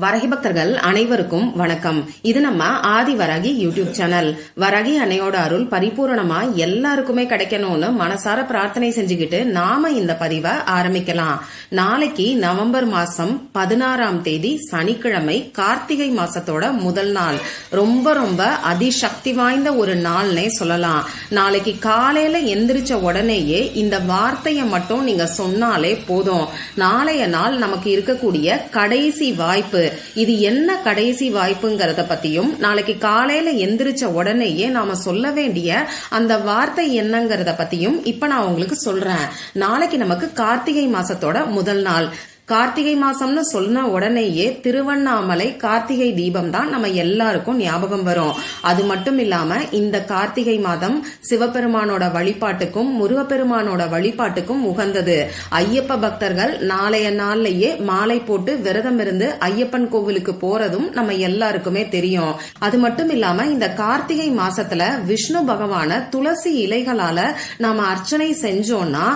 வரகி பக்தர்கள் அனைவருக்கும் வணக்கம். இது நம்ம ஆதி வரகி யூடியூப் சேனல் வரகி அன்னையோட அருள் பரிபூரணமா எல்லாருக்குமே கிடைக்கணும்னு மனசார பிரார்த்தனை செஞ்சுக்கிட்டு நாம இந்த பதிவை ஆரம்பிக்கலாம். நாளைக்கு நவம்பர் மாசம் பதினாறாம் தேதி சனிக்கிழமை கார்த்திகை மாசத்தோட முதல் நாள். ரொம்ப ரொம்ப அதிசக்தி வாய்ந்த ஒரு நாள்னே சொல்லலாம். நாளைக்கு காலையில எந்திரிச்ச உடனேயே இந்த வார்த்தையை மட்டும் நீங்க சொன்னாலே போதும். நாளைய நாள் நமக்கு இருக்கக்கூடிய கடைசி வாய்ப்பு. இது என்ன கடைசி வாய்ப்புங்கிறத பத்தியும் நாளைக்கு காலையில எந்திரிச்ச உடனேயே நாம சொல்ல வேண்டிய அந்த வார்த்தை என்னங்கிறத பத்தியும் இப்ப நான் உங்களுக்கு சொல்றேன். நாளைக்கு நமக்கு கார்த்திகை மாசத்தோட முதல் நாள். கார்த்திகை மாசம்னு சொன்ன உடனேயே திருவண்ணாமலை கார்த்திகை தீபம் தான் நம்ம எல்லாருக்கும் ஞாபகம் வரும். அது மட்டும் இல்லாம இந்த கார்த்திகை மாதம் சிவபெருமானோட வழிபாட்டுக்கும் முருகப்பெருமானோட வழிபாட்டுக்கும் உகந்தது. ஐயப்ப பக்தர்கள் நாளைய நாள்லயே மாலை போட்டு விரதம் இருந்து ஐயப்பன் கோவிலுக்கு போறதும் நம்ம எல்லாருக்குமே தெரியும். அது மட்டும் இல்லாம இந்த கார்த்திகை மாசத்துல விஷ்ணு பகவான துளசி இலைகளால நாம அர்ச்சனை செஞ்சோம்னா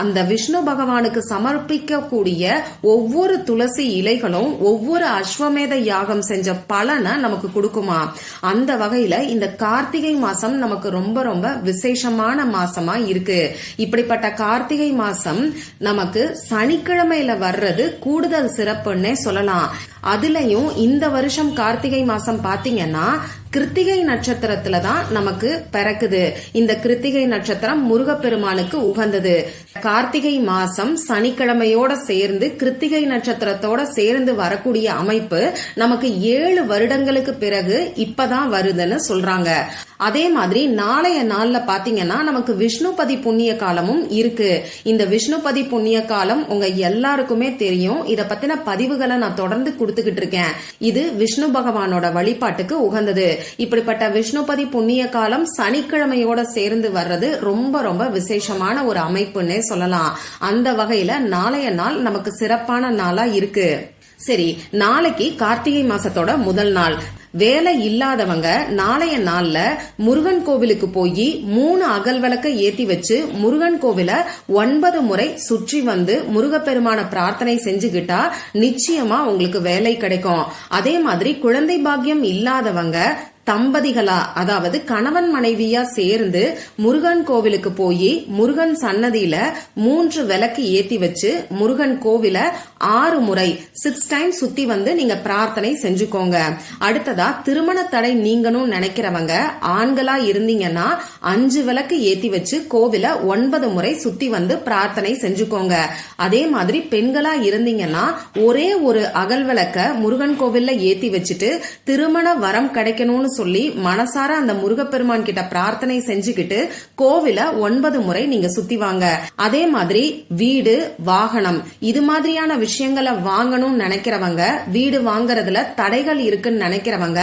அந்த விஷ்ணு பகவானுக்கு சமர்ப்பிக்கக்கூடிய ஒவ்வொரு துளசி இலைகளும் ஒவ்வொரு அஸ்வமேத யாகம் செஞ்ச பலனை நமக்கு கொடுக்குமா? அந்த வகையில இந்த கார்த்திகை மாசம் நமக்கு ரொம்ப ரொம்ப விசேஷமான மாசமா இருக்கு. இப்படிப்பட்ட கார்த்திகை மாசம் நமக்கு சனிக்கிழமையில வர்றது கூடுதல் சிறப்புன்னே சொல்லலாம். அதுலயும் இந்த வருஷம் கார்த்திகை மாசம் பாத்தீங்கன்னா கிருத்திகை நட்சத்திரத்துல தான் நமக்கு பிறக்குது. இந்த கிருத்திகை நட்சத்திரம் முருகப்பெருமானுக்கு உகந்தது. கார்த்திகை மாசம் சனிக்கிழமையோட சேர்ந்து கிருத்திகை நட்சத்திரத்தோட சேர்ந்து வரக்கூடிய அமைப்பு நமக்கு ஏழு வருடங்களுக்கு பிறகு இப்பதான் வருதுன்னு சொல்றாங்க. அதே மாதிரி நாளைய நாள்ல பாத்தீங்கன்னா நமக்கு விஷ்ணுபதி புண்ணிய காலமும் இருக்கு. இந்த விஷ்ணுபதி புண்ணிய காலம் உங்க எல்லாருக்குமே தெரியும். இத பத்தின பதிவுகளை நான் தொடர்ந்து கொடுத்துக்கிட்டு இருக்கேன். இது விஷ்ணு பகவானோட வழிபாட்டுக்கு உகந்தது. இப்படிப்பட்ட விஷ்ணுபதி புண்ணிய காலம் சனிக்கிழமையோட சேர்ந்து வர்றது ரொம்ப ரொம்ப விசேஷமான ஒரு அமைப்புன்னே சொல்லலாம். அந்த வகையில நாளைய நாள் நமக்கு சிறப்பான நாளா இருக்கு. சரி நாளைக்கு கார்த்திகை மாசத்தோட முதல் நாள். வேலை இல்லாதவங்க நாளைய நாள்ல முருகன் கோவிலுக்கு போய் மூணு அகல் விளக்க ஏத்தி வச்சு முருகன் கோவில ஒன்பது முறை சுற்றி வந்து முருகப்பெருமான பிரார்த்தனை செஞ்சுக்கிட்டா நிச்சயமா உங்களுக்கு வேலை கிடைக்கும். அதே மாதிரி குழந்தை பாக்கியம் இல்லாதவங்க தம்பதிகளா அதாவது கணவன் மனைவியா சேர்ந்து முருகன் கோவிலுக்கு போய் முருகன் சன்னதியில மூன்று விளக்கு ஏத்தி வச்சு முருகன் கோவில ஆறு முறை சிக்ஸ் டைம் சுத்தி வந்து நீங்க பிரார்த்தனை செஞ்சுக்கோங்க. அடுத்ததா திருமண தடை நீங்கணும் நினைக்கிறவங்க ஆண்களா இருந்தீங்கன்னா அஞ்சு விளக்கு ஏத்தி வச்சு கோவில ஒன்பது முறை சுத்தி வந்து பிரார்த்தனை செஞ்சுக்கோங்க. அதே மாதிரி பெண்களா இருந்தீங்கன்னா ஒரே ஒரு அகல் விளக்க முருகன் கோவில்ல ஏத்தி வச்சுட்டு திருமண வரம் கிடைக்கணும்னு சொல்லி மனசார அந்த முருகப்பெருமான் கிட்ட பிரார்த்தனை செஞ்சுக்கிட்டு கோவில ஒன்பது முறை நீங்க சுத்தி வாங்க. அதே மாதிரி வீடு வாகனம். இது மாதிரியான விஷயங்களை வாங்கணும்னு நினைக்கிறவங்க வீடு வாங்குறதுல தடைகள் இருக்குன்னு நினைக்கிறவங்க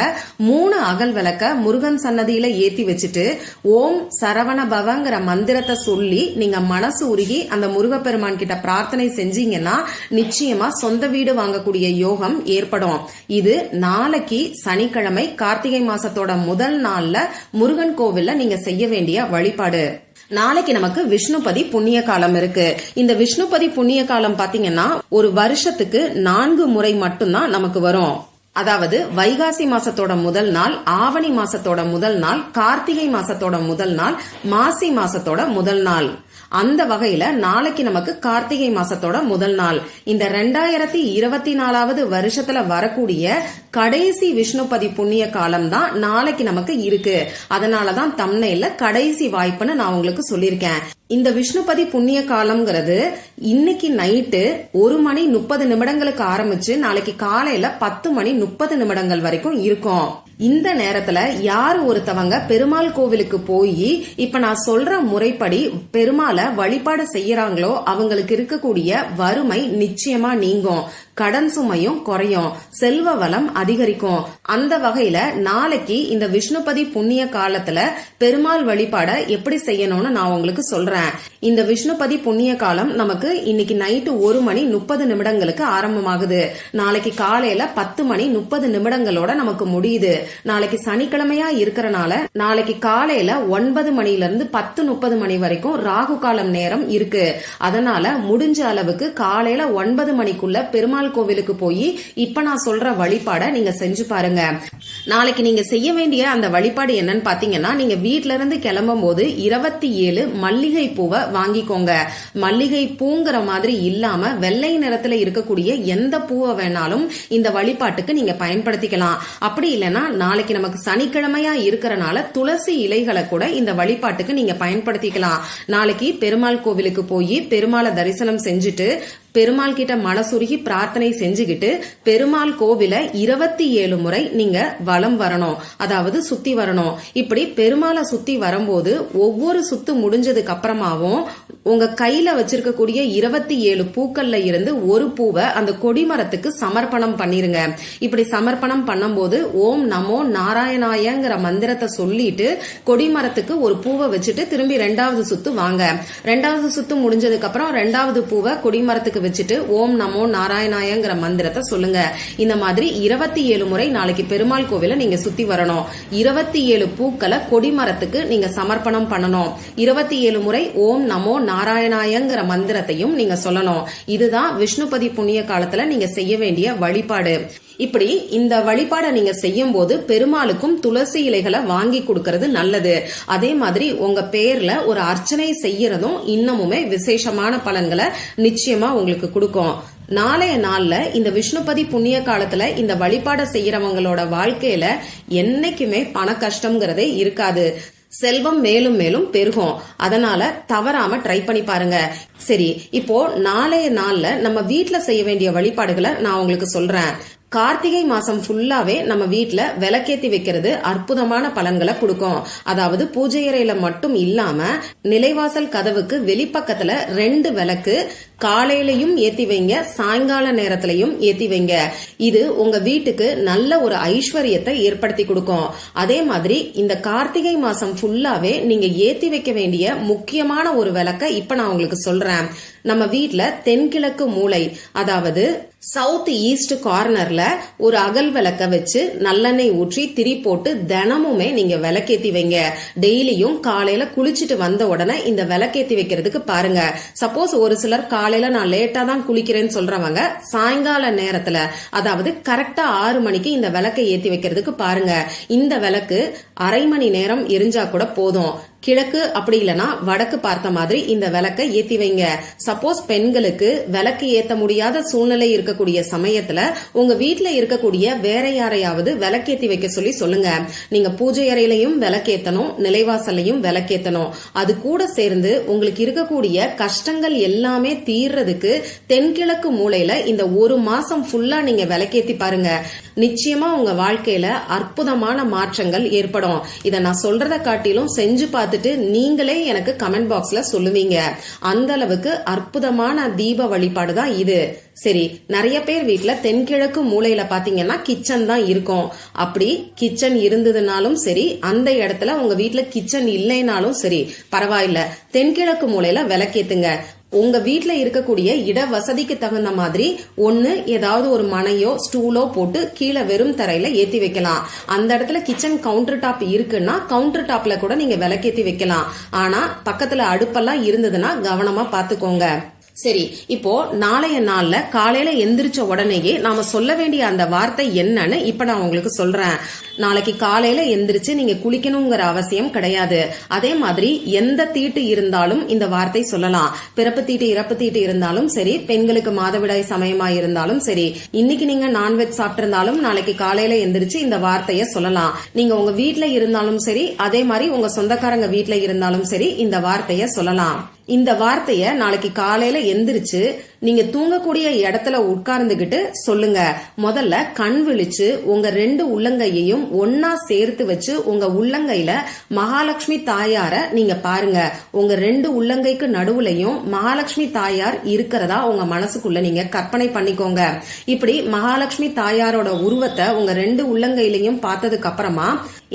மூணு அகல் விளக்க முருகன் சன்னதியில ஏத்தி வச்சுட்டு ஓம் சரவண பவங்கிற மந்திரத்தை சொல்லி நீங்க மனசு உருகி அந்த முருகப்பெருமான் கிட்ட பிரார்த்தனை செஞ்சீங்கன்னா நிச்சயமா சொந்த வீடு வாங்கக்கூடிய யோகம் ஏற்படும். இது நாளைக்கு சனிக்கிழமை கார்த்திகை மாசத்தோட முதல் நாள்ல முருகன் கோவில்ல நீங்க செய்ய வேண்டிய வழிபாடு. நாளைக்கு நமக்கு விஷ்ணுபதி புண்ணிய காலம் இருக்கு. இந்த விஷ்ணுபதி புண்ணிய காலம் பாத்தீங்கன்னா ஒரு வருஷத்துக்கு நான்கு முறை மட்டும்தான் நமக்கு வரும். அதாவது வைகாசி மாசத்தோட முதல் நாள் ஆவணி மாசத்தோட முதல் நாள் கார்த்திகை மாசத்தோட முதல் நாள் மாசி மாசத்தோட முதல் நாள். அந்த வகையில நாளைக்கு நமக்கு கார்த்திகை மாசத்தோட முதல் நாள். இந்த ரெண்டாயிரத்தி இருபத்தி நாலாவது வருஷத்துல வரக்கூடிய கடைசி விஷ்ணுபதி புண்ணிய காலம் தான் நாளைக்கு நமக்கு இருக்கு. அதனாலதான் தம்னையில கடைசி வாய்ப்புன்னு நான் உங்களுக்கு சொல்லியிருக்கேன். இந்த விஷ்ணுபதி புண்ணிய காலம்ங்கிறது இன்னைக்கு நைட்டு ஒரு மணி முப்பது நிமிடங்களுக்கு ஆரம்பிச்சு நாளைக்கு காலையில பத்து மணி முப்பது நிமிடங்கள் வரைக்கும் இருக்கும். இந்த நேரத்துல யார் ஒருத்தவங்க பெருமாள் கோவிலுக்கு போய் இப்ப நான் சொல்ற முறைப்படி பெருமாளை வழிபாடு செய்யறாங்களோ அவங்களுக்கு இருக்கக்கூடிய வறுமை நிச்சயமா நீங்கும். கடன் சுமையும் குறையும். செல்வ வளம் அதிகரிக்கும். அந்த வகையில நாளைக்கு இந்த விஷ்ணுபதி புண்ணிய காலத்துல பெருமாள் வழிபாட எப்படி செய்யணும்னு நான் உங்களுக்கு சொல்றேன். இந்த விஷ்ணுபதி புண்ணிய காலம் நமக்கு இன்னைக்கு நைட்டு ஒரு மணி முப்பது நிமிடங்களுக்கு ஆரம்பமாகுது. நாளைக்கு காலையில பத்து மணி முப்பது நிமிடங்களோட நமக்கு முடியுது. நாளைக்கு சனிக்கிழமையா இருக்கிறனால நாளைக்கு காலையில ஒன்பது மணில இருந்து பத்து முப்பது மணி வரைக்கும் ராகு காலம் நேரம் இருக்கு. அதனால முடிஞ்ச அளவுக்கு காலையில ஒன்பது மணிக்குள்ள பெருமாள் கோவிலுக்கு போய் இப்ப நான் சொல்ற வழிபாட நீங்க செஞ்சு பாருங்க. நாளைக்கு நீங்க செய்ய வேண்டிய அந்த வழிபாடு என்னன்னு பாத்தீங்கன்னா நீங்க வீட்ல இருந்து கிளம்பும் போது இருபத்தி ஏழு மல்லிகை பூவை வாங்கிக்கோங்க. மல்லிகை பூங்கிற மாதிரி இல்லாம வெள்ளை நிறத்துல இருக்கக்கூடிய எந்த பூவை வேணாலும் இந்த வழிபாட்டுக்கு நீங்க பயன்படுத்திக்கலாம். அப்படி இல்லைன்னா நாளைக்கு நமக்கு சனிக்கிழமையா இருக்கிறனால துளசி இலைகளை கூட இந்த வழிபாட்டுக்கு நீங்க பயன்படுத்திக்கலாம். நாளைக்கு பெருமாள் கோவிலுக்கு போய் பெருமாளை தரிசனம் செஞ்சுட்டு பெருமாள் கிட்ட மனசுருகி பிரார்த்தனை செஞ்சுக்கிட்டு பெருமாள் கோவில இருபத்தி ஏழு முறை நீங்க வலம் வரணும். அதாவது சுத்தி வரணும். இப்படி பெருமாளை சுத்தி வரும்போது ஒவ்வொரு சுத்து முடிஞ்சதுக்கு அப்புறமாவும் உங்க கையில வச்சிருக்கக்கூடிய இருபத்தி ஏழு பூக்கள்ல இருந்து ஒரு பூவை அந்த கொடிமரத்துக்கு சமர்ப்பணம் பண்ணிருங்க. இப்படி சமர்ப்பணம் பண்ணும்போது ஓம் நமோ நாராயணாயங்கிற மந்திரத்தை சொல்லிட்டு கொடிமரத்துக்கு ஒரு பூவை வச்சுட்டு திரும்பி ரெண்டாவது சுத்து வாங்க. ரெண்டாவது சுத்து முடிஞ்சதுக்கு அப்புறம் ரெண்டாவது பூவை கொடிமரத்துக்கு வச்சுட்டு ஓம் நமோ நாராயணாயங்கிற மந்திரத்தை சொல்லுங்க. இந்த மாதிரி இருபத்தி ஏழு முறை நாளைக்கு பெருமாள் கோவில நீங்க சுத்தி வரணும். இருபத்தி ஏழு பூக்களை கொடிமரத்துக்கு நீங்க சமர்ப்பணம் பண்ணணும். இருபத்தி ஏழு முறை ஓம் நமோ நாராயணாயங்கிற மந்திரத்தையும் நீங்க சொல்லணும். இதுதான் விஷ்ணுபதி புண்ணிய காலத்துல நீங்க செய்ய வேண்டிய வழிபாடு. இப்படி இந்த வழிபாடை நீங்க செய்யும் போது பெருமாளுக்கும் துளசி இலைகளை வாங்கி கொடுக்கறது நல்லது. அதே மாதிரி உங்க பேர்ல ஒரு அர்ச்சனை செய்யறதும் இன்னமுமே விசேஷமான பலன்களை நிச்சயமா உங்களுக்கு கொடுக்கும். நாளைய நாள்ல இந்த விஷ்ணுபதி புண்ணிய காலத்துல இந்த வழிபாடை செய்யறவங்களோட வாழ்க்கையில என்னைக்குமே பண கஷ்டம்ங்கிறதே இருக்காது. செல்வம் மேலும் மேலும் பெருகும். அதனால தவறாம ட்ரை பண்ணி பாருங்க. சரி இப்போ நாளைய நாள்ல நம்ம வீட்டுல செய்ய வேண்டிய வழிபாடுகளை நான் உங்களுக்கு சொல்றேன். கார்த்திகை மாசம் ஃபுல்லாவே நம்ம வீட்டில் விளக்கேத்தி வைக்கிறது அற்புதமான பலன்களை கொடுக்கும். அதாவது பூஜை அறையில மட்டும் இல்லாம நிலைவாசல் கதவுக்கு வெளிப்பக்கத்துல ரெண்டு விளக்கு காலையிலையும் ஏத்தி வைங்க சாயங்கால நேரத்திலையும் ஏத்தி வைங்க. இது உங்க வீட்டுக்கு நல்ல ஒரு ஐஸ்வர்யத்தை ஏற்படுத்தி கொடுக்கும். அதே மாதிரி இந்த கார்த்திகை மாசம் ஃபுல்லாவே நீங்க ஏத்தி வைக்க வேண்டிய முக்கியமான ஒரு விளக்க இப்ப நான் உங்களுக்கு சொல்றேன். நம்ம வீட்ல தென்கிழக்கு மூலை அதாவது சவுத் ஈஸ்ட் கார்னர்ல ஒரு அகல் விளக்க வச்சு நல்லெண்ணெய் ஊற்றி திரி போட்டு தினமுமே நீங்க விளக்கேத்தி வைங்க. டெய்லியும் காலையில குளிச்சுட்டு வந்த உடனே இந்த விளக்கேத்தி வைக்கிறதுக்கு பாருங்க. சப்போஸ் ஒரு சிலர் காலையில நான் லேட்டா தான் குளிக்கிறேன்னு சொல்றவங்க சாயங்கால நேரத்துல அதாவது கரெக்டா ஆறு மணிக்கு இந்த விளக்கை ஏத்தி வைக்கிறதுக்கு பாருங்க. இந்த விளக்கு அரை மணி நேரம் எரிஞ்சா கூட போதும். கிழக்கு அப்படி இல்லைன்னா வடக்கு பார்த்த மாதிரி இந்த விளக்கை ஏத்தி வைங்க. சப்போஸ் பெண்களுக்கு விளக்கு ஏத்த முடியாத சூழ்நிலை இருக்கக்கூடிய சமயத்துல உங்க வீட்டுல இருக்கக்கூடிய வேற யாரையாவது விளக்கேத்தி வைக்க சொல்லி சொல்லுங்க. நீங்க பூஜை அறையிலையும் விளக்கேத்தணும் நிலைவாசல்லையும் விளக்கேத்தணும். அது கூட சேர்ந்து உங்களுக்கு இருக்கக்கூடிய கஷ்டங்கள் எல்லாமே தீர்றதுக்கு தென்கிழக்கு மூலையில இந்த ஒரு மாசம் ஃபுல்லா நீங்க விளக்கேத்தி பாருங்க. நிச்சயமா உங்க வாழ்க்கையில அற்புதமான மாற்றங்கள் ஏற்படும். இதை நான் சொல்றதை காட்டிலும் செஞ்சு பார்த்து பார்த்துட்டு நீங்களே எனக்கு கமெண்ட் பாக்ஸ்ல சொல்லுவீங்க. அந்த அளவுக்கு அற்புதமான தீப வழிபாடு தான் இது. சரி நிறைய பேர் வீட்டுல தென்கிழக்கு மூலையில பாத்தீங்கன்னா கிச்சன் தான் இருக்கும். அப்படி கிச்சன் இருந்ததுனாலும் சரி அந்த இடத்துல உங்க வீட்டுல கிச்சன் இல்லைனாலும் சரி பரவாயில்ல. தென்கிழக்கு மூலையில விளக்கேத்துங்க. உங்க வீட்டுல இருக்கக்கூடிய இட வசதிக்கு தகுந்த மாதிரி ஒன்னு ஏதாவது ஒரு மனையோ ஸ்டூலோ போட்டு கீழே வெறும் தரையில ஏத்தி வைக்கலாம். அந்த இடத்துல கிச்சன் கவுண்டர் டாப் இருக்குன்னா கவுண்டர் டாப்ல கூட நீங்க விளக்கேத்தி வைக்கலாம். ஆனா பக்கத்துல அடுப்பெல்லாம் இருந்ததுன்னா கவனமா பாத்துக்கோங்க. சரி இப்போ நாளைய நாள்ல காலையில எந்திரிச்ச உடனேயே நாம சொல்ல வேண்டிய அந்த வார்த்தை என்னன்னு இப்ப நான் உங்களுக்கு சொல்றேன். நாளைக்கு காலையில எந்திரிச்சு நீங்க குளிக்கணுங்கிற அவசியம் கிடையாது. அதே மாதிரி எந்த தீட்டு இருந்தாலும் இந்த வார்த்தை சொல்லலாம். பிறப்பு தீட்டு இறப்பு தீட்டு இருந்தாலும் சரி பெண்களுக்கு மாதவிடாய் சமயமா இருந்தாலும் சரி இன்னைக்கு நீங்க நான்வெஜ் சாப்பிட்டிருந்தாலும் நாளைக்கு காலையில எந்திரிச்சு இந்த வார்த்தைய சொல்லலாம். நீங்க உங்க வீட்ல இருந்தாலும் சரி அதே மாதிரி உங்க சொந்தக்காரங்க வீட்ல இருந்தாலும் சரி இந்த வார்த்தைய சொல்லலாம். இந்த வார்த்தைய நாளைக்கு காலையில எந்திரிச்சு நீங்க தூங்கக்கூடிய இடத்துல உட்கார்ந்துகிட்டு சொல்லுங்க. முதல்ல கண் விழிச்சு உங்க ரெண்டு உள்ளங்கையையும் ஒன்னா சேர்த்து வச்சு உங்க உள்ளங்கையில மகாலட்சுமி தாயார நீங்க பாருங்க. உங்க ரெண்டு உள்ளங்கைக்கு நடுவுலையும் மகாலட்சுமி தாயார் இருக்கிறதா உங்க மனசுக்குள்ள நீங்க கற்பனை பண்ணிக்கோங்க. இப்படி மகாலட்சுமி தாயாரோட உருவத்தை உங்க ரெண்டு உள்ளங்கையிலையும் பார்த்ததுக்கு அப்புறமா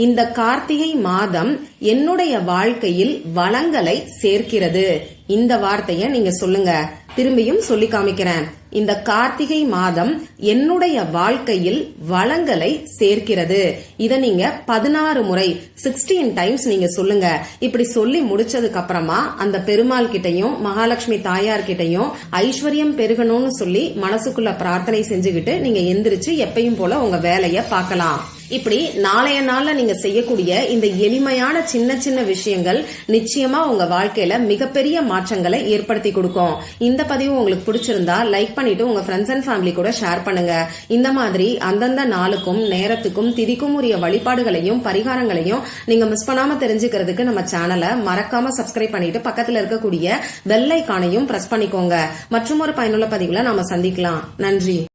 இந்த கார்த்திகை மாதம் என்னுடைய வாழ்க்கையில் வளங்களை சேர்க்கிறது. இந்த வார்த்தைய நீங்க சொல்லுங்க. திரும்பியும் சொல்லி காமிக்கிறேன். இந்த கார்த்திகை மாதம் என்னுடைய வாழ்க்கையில் வளங்களை சேர்க்கிறது. இத நீங்க பதினாறு முறை சிக்ஸ்டீன் டைம்ஸ் நீங்க சொல்லுங்க. இப்படி சொல்லி முடிச்சதுக்கு அப்புறமா அந்த பெருமாள் கிட்டையும் மகாலட்சுமி தாயார் கிட்டையும் ஐஸ்வர்யம் பெருகணும்னு சொல்லி மனசுக்குள்ள பிரார்த்தனை செஞ்சுக்கிட்டு நீங்க எந்திரிச்சு எப்பயும் போல உங்க வேலைய பார்க்கலாம். இப்படி நாளைய நாள்ல நீங்க செய்யக்கூடிய இந்த எளிமையான சின்ன சின்ன விஷயங்கள் நிச்சயமா உங்க வாழ்க்கையில மிகப்பெரிய மாற்றங்களை ஏற்படுத்தி கொடுக்கும். இந்த பதிவு உங்களுக்கு பிடிச்சிருந்தா லைக் பண்ணிட்டு உங்க ஃப்ரெண்ட்ஸ் அண்ட் ஃபேமிலி கூட ஷேர் பண்ணுங்க. இந்த மாதிரி அந்தந்த நாளுக்கும் நேரத்துக்கும் திதிக்கும் உரிய வழிபாடுகளையும் பரிகாரங்களையும் நீங்க மிஸ் பண்ணாம தெரிஞ்சுக்கிறதுக்கு நம்ம சேனலை மறக்காம சப்ஸ்கிரைப் பண்ணிட்டு பக்கத்துல இருக்கக்கூடிய பெல் ஐக்கானையும் பிரஸ் பண்ணிக்கோங்க. மற்றும் ஒரு பயனுள்ள பதிவுல நாம சந்திக்கலாம். நன்றி.